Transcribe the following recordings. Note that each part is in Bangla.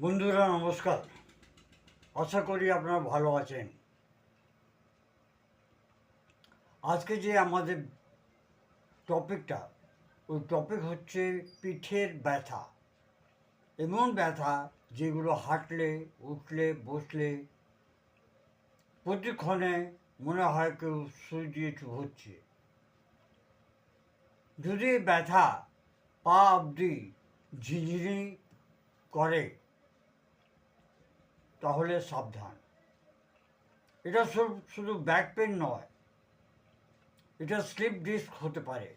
বন্ধুরা, নমস্কার। আশা করি আপনারা ভালো আছেন। আজকে যে আমাদের টপিকটা, ওই টপিক হচ্ছে পিঠের ব্যথা। এমন ব্যথা যেগুলো হাঁটলে, উঠলে, বসলে প্রতিক্ষণে মনে হয় কেউ সুই দিয়ে চুভচ্ছে। যদি ব্যথা পা অবধি ঝিঝিরি করে তাহলে সাবধান। এটা শুধু ব্যাক পেন নয়, এটা স্লিপ ডিস্ক হতে পারে।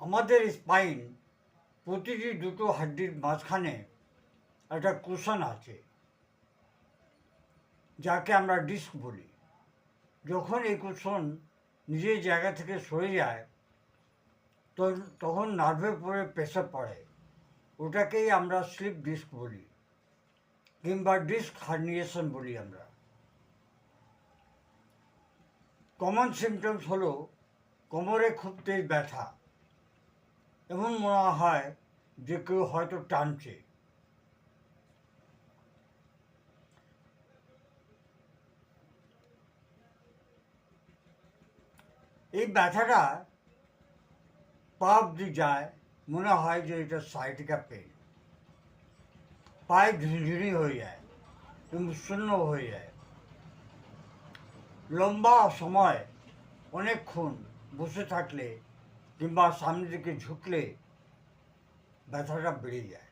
আমাদের স্পাইন প্রতিটি দুটো হাড্ডির মাঝখানে একটা কুশন আছে, যাকে আমরা ডিস্ক বলি। যখন এই কুশন নিজের জায়গা থেকে সরে যায়, তখন নার্ভে পড়ে প্রেশার পড়ে। ওটাকেই আমরা স্লিপ ডিস্ক বলি, কিংবা ডিস্ক হার্নিয়েশন বলি আমরা। কমন সিমটমস হলো কোমরে খুব তেজ ব্যথা এমন মনে হয় যে কেউ হয়তো টানছে। এই ব্যথাটা পা অব্দি যায় মনে হয় যে এটা সাইটিকা পেন পায়ে ঝুঁঝুনি হয়ে যায় শূন্য হয়ে যায়। লম্বা সময় অনেকক্ষণ বসে থাকলে কিংবা সামনের দিকে ঝুঁকলে ব্যথাটা বেড়ে যায়।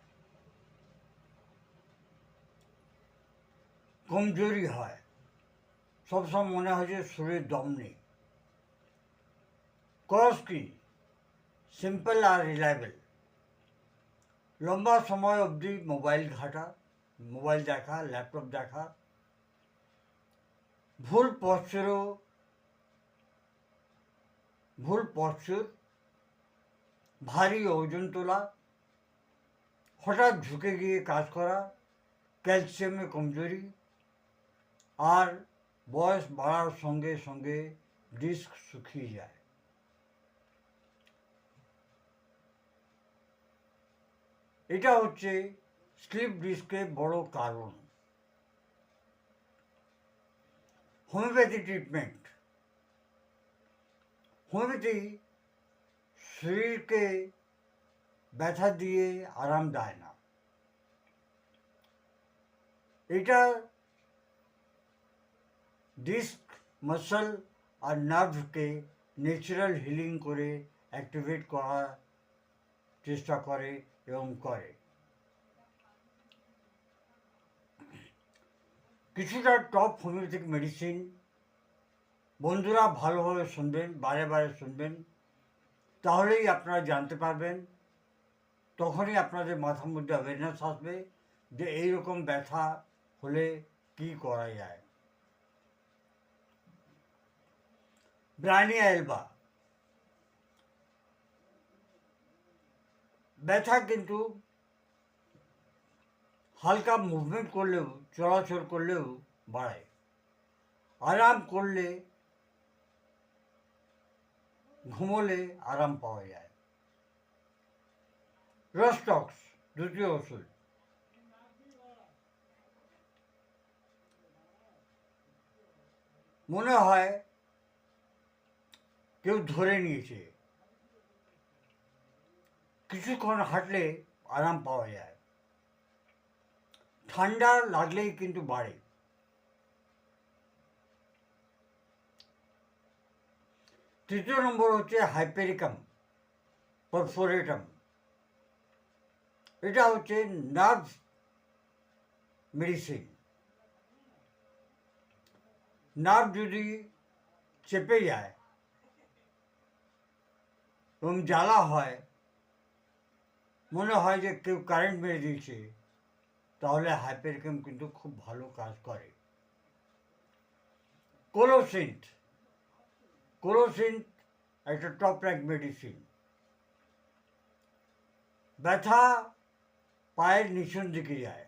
কমজোরি হয়। সবসময় মনে হয় যে শরীরে দম নেই। কজ কি? সিম্পল আর রিলায়েবল লম্বা সময় অবধি মোবাইল ঘাটা মোবাইল দেখা ল্যাপটপ দেখা। ভুল পশ্চারও ভুল পশ্চার ভারী ওজন তোলা। হঠাৎ ঝুঁকে গিয়ে কাজ করা ক্যালসিয়ামে কমজোরি। আর বয়স বাড়ার সঙ্গে সঙ্গে ডিস্ক শুকিয়ে যায়। এটা হচ্ছে স্লিপ ডিস্কের বড় কারণ। হোমিওপ্যাথি ট্রিটমেন্ট হোমিওপ্যাথি শরীরকে ব্যথা দিয়ে আরাম দেয় না। এটা ডিস্ক মাসল আর নার্ভকে ন্যাচারাল হিলিং করে অ্যাক্টিভেট করার চেষ্টা করে। এবং করে। কিছুটা টপ হোমিওপ্যাথিক মেডিসিন বন্ধুরা ভালোভাবে শুনবেন, বারে বারে শুনবেন, তাহলেই আপনারা জানতে পারবেন, তখনই আপনাদের মাথার মধ্যে অ্যাওয়ারনেস আসবে যে এইরকম ব্যথা হলে কি করা যায়। ব্রাইনিয়া এলবা। ব্যথা কিন্তু হালকা মুভমেন্ট করলেও, চলাচল করলেও বাড়ে। আরাম করলে, ঘুমোলে আরাম পাওয়া যায়। রস্টক্স দ্বিতীয় ওষুধ। মনে হয় কেউ ধরে নিয়েছে। কিছুক্ষণ হাঁটলে আরাম পাওয়া যায়। ঠান্ডা লাগলেই কিন্তু বাড়ে। তৃতীয় নম্বর হচ্ছে হাইপেরিকাম পারফোরেটাম এটা হচ্ছে নার্ভ মেডিসিন নার্ভ যদি চেপে যায় এবং জ্বালা হয় মনে হয় যে কেউ কারেন্ট মেরে দিয়েছে, তাহলে হাইপেরিকাম কিন্তু খুব ভালো কাজ করে। কোলোসিন্ট কোলোসিন্ট একটা টপ র্যাঙ্ক মেডিসিন ব্যথা পায়ের নিচন দিকে যায়।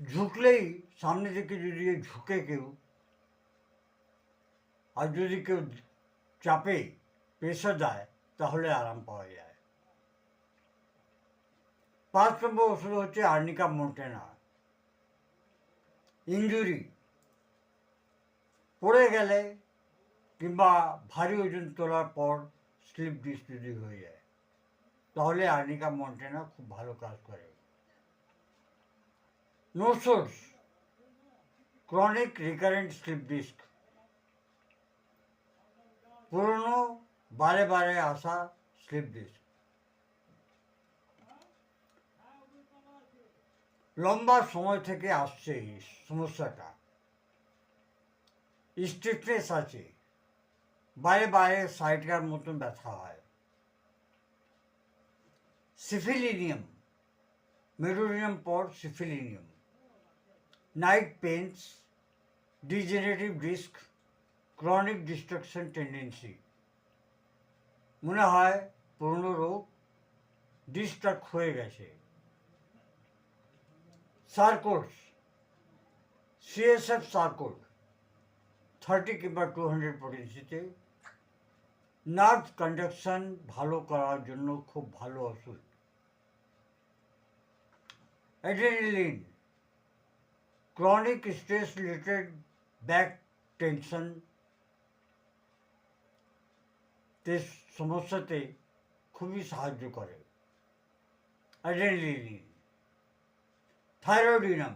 ঝুঁকলেই সামনে দিকে যদি ঝুঁকে কেউ, আর যদি কেউ চাপে প্রেশার দেয় তাহলে আরাম পাওয়া যায়। পাঁচ নম্বর ওষুধ হচ্ছে আর্নিকা মোন্টেনা। ইঞ্জুরি পড়ে গেলে কিংবা ভারী ওজন তোলার পর স্লিপ ডিস্ক যদি হয়ে যায়। তাহলে আর্নিকা মন্টেনা খুব ভালো কাজ করে। No source chronic recurrent slip disc. পুরনো, বারে বারে আসা স্লিপ ডিস্ক লম্বা সময় থেকে আসছে এই সমস্যাটা। স্ট্রিকনেস আছে। বারে বারে সাইটকার মতন ব্যথা হয়। সিফিলিনিয়াম মেরোরিয়াম পর syphilinum night pains degenerative disc chronic destruction tendency মনে হয় পুরনো রোগ ডিস্ট্রাক্ট হয়ে গেছে। সার্কোডস সিএসএফ সার্কোড থার্টি কিংবা টু হান্ড্রেড পটেন্সিতে নার্ভ কন্ডাকশন ভালো করার জন্য খুব ভালো ওষুধ। Adrenaline chronic stress related back tension তে সমস্যাতে খুবই সাহায্য করে adrenaline thyroidinum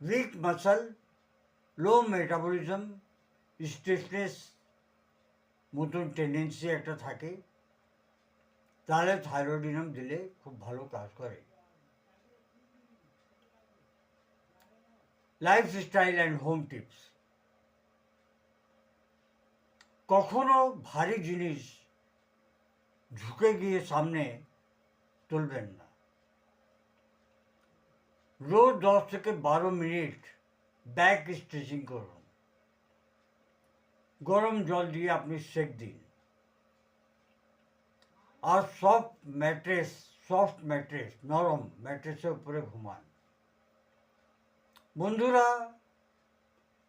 weak muscle low metabolism stressness মতন টেন্ডেন্সি একটা থাকে, তাহলে থাইরয়েডিনাম দিলে খুব ভালো কাজ করে। লাইফস্টাইল অ্যান্ড হোম টিপস কখনো ভারী জিনিস ঝুঁকে গিয়ে সামনে তুলবেন না। রোজ দশ থেকে বারো মিনিট ব্যাক স্ট্রেচিং করুন। গরম জল দিয়ে আপনি সেক দিন। আর সফট ম্যাট্রেস সফট ম্যাট্রেস, নরম ম্যাট্রেসের উপরে ঘুমান। বন্ধুরা,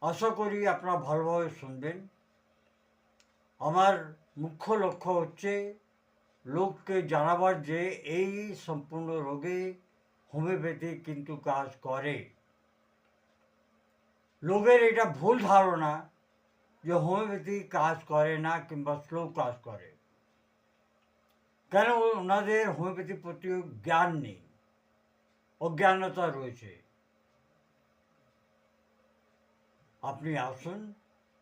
আশা করি আপনারা ভালোভাবে শুনবেন। আমার মুখ্য লক্ষ্য হচ্ছে লোককে জানাবার যে এই সম্পূর্ণ রোগে হোমিওপ্যাথি কিন্তু কাজ করে। লোকের এটা ভুল ধারণা যে হোমিওপ্যাথি কাজ করে না কিংবা স্লো কাজ করে। কেন ওনাদের হোমিওপ্যাথি প্রতি জ্ঞান নেই? অজ্ঞানতা রয়েছে। আপনি আসুন,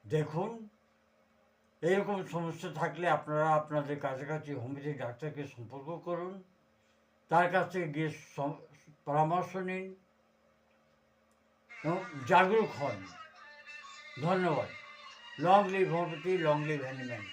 দেখুন এরকম সমস্যা থাকলে আপনারা আপনাদের কাছাকাছি হোমিওপ্যাথি ডাক্তারকে সম্পর্ক করুন, তার কাছ থেকে গিয়ে পরামর্শ নিন জাগরুক হন। ধন্যবাদ। Long live homeopathy long live animal